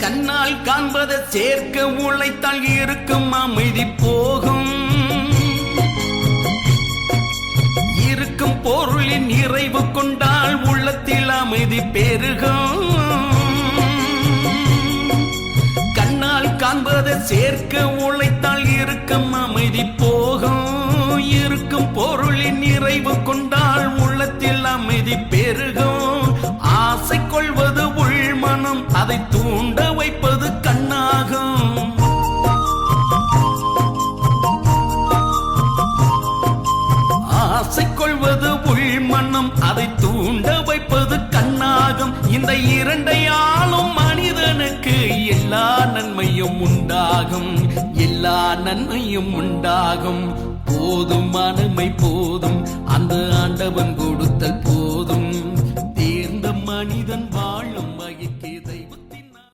கண்ணால் காண்பதை சேர்க்க உழைத்தால் இருக்கும் அமைதி போகும். இருக்கும் பொருளின் நிறைவு கொண்டால் உள்ளத்தில் அமைதி பெருகும். கண்ணால் காண்பதை சேர்க்க உழைத்தால் இருக்கும் அமைதி போகும். இருக்கும் பொருளின் நிறைவு கொண்டால் அதை தூண்ட வைப்பது கண்ணாகும். ஆசை கொள்வது உள் மண்ணம் அதை தூண்ட வைப்பது கண்ணாகும். இந்த இரண்டையாளும் மனிதனுக்கு எல்லா நன்மையும் உண்டாகும். எல்லா நன்மையும் உண்டாகும். போதும் மனமை போதும். அந்த ஆண்டவன் கொடுத்தல் போதும். தேர்ந்த மனிதன்